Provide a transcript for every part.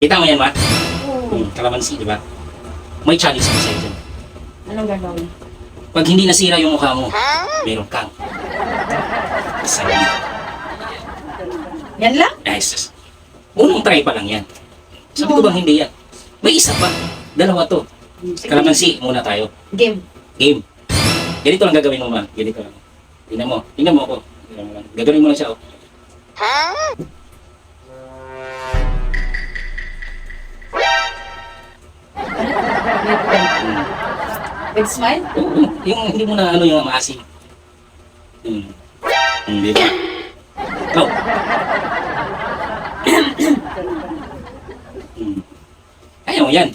Kita mo yan, ma? Oo. Hmm, kalamansi, di ba? May challenge ako sa'yo dyan. Anong gagawin? Pag hindi nasira yung mukha mo, meron kang sabi. Yan lang? Nice. Unang try pa lang yan. Sabi ko bang hindi yan? May isa pa. Dalawa to. Sige. Kalamansi muna tayo. Game. Game. Ganito lang gagawin mo, ma. Ganito lang. Tingnan mo. Tingnan mo ako. Tingnan mo lang. Gagawin mo lang siya, oh. Hmm. With smile? Yung hindi mo na ano yung maasim. Hmm. Hmm, di ba? Go. hmm. Ayaw yan.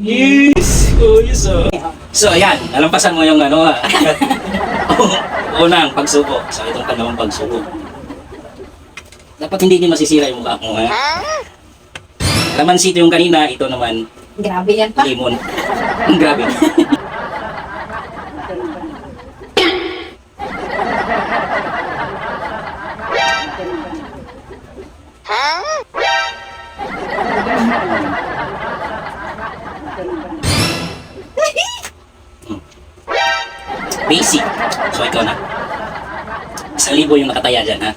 Yes! Oh, yes, oh. So, ayan. Nalampasan mo yung ano, ah. Unang pagsuko. So, itong pangalawang pagsuko. Dapat hindi din masisira yung mukha mo, ha? Kalamansi ito yung kanina, ito naman, Grabe yan pa. lemon. Ang grabe. Basic. So, ikaw na. Isang libo yung nakataya dyan, ha?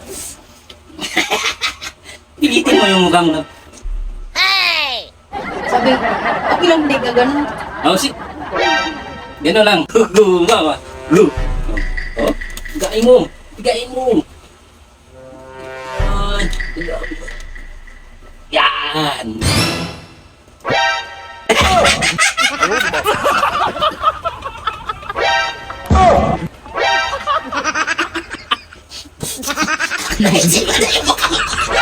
Pilitin mo yung mukha mo na. Sabi, okay lang hindi ka ganun. Oh, si... Gano'n lang. Lu, mama. Lu. Oh, oh. Tigain mo. Tigain mo. Yan. Yan.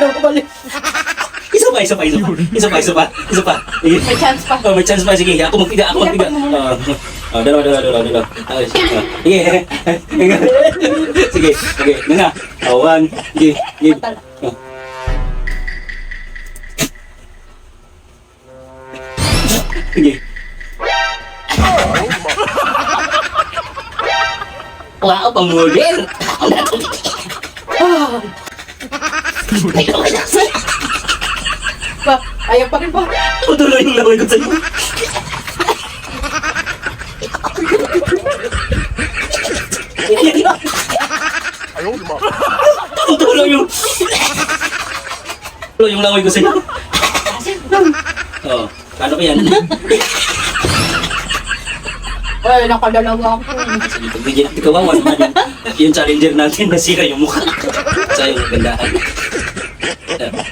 Lang balik. Isa pa, isa pa, isa pa. Isa pa, isa pa. Isa pa. Sige. May chance pa. Oh, may chance pa. Sige, ako magtiga, ako magtiga. Oh, oh, dalawa, dalawa, dalawa, dalawa. Okay, sige. Sige. Sige, sige. Yun na. Oh, one. Sige, sige. Matal. Oh. Sige. Wow, pamulin. Ah, pa, ayaw pa rin pa. Tutuloy yung laway ko sa'yo. Tutuloy yung... Tutuloy yung laway ko sa'yo. Oo. Paano ko yan? Ay, nakadalawa ako. Sige, pagbigyan natin kawawan naman yung, yung challenger natin nasira yung mukha. Sa'yo, gandahan. Yeah.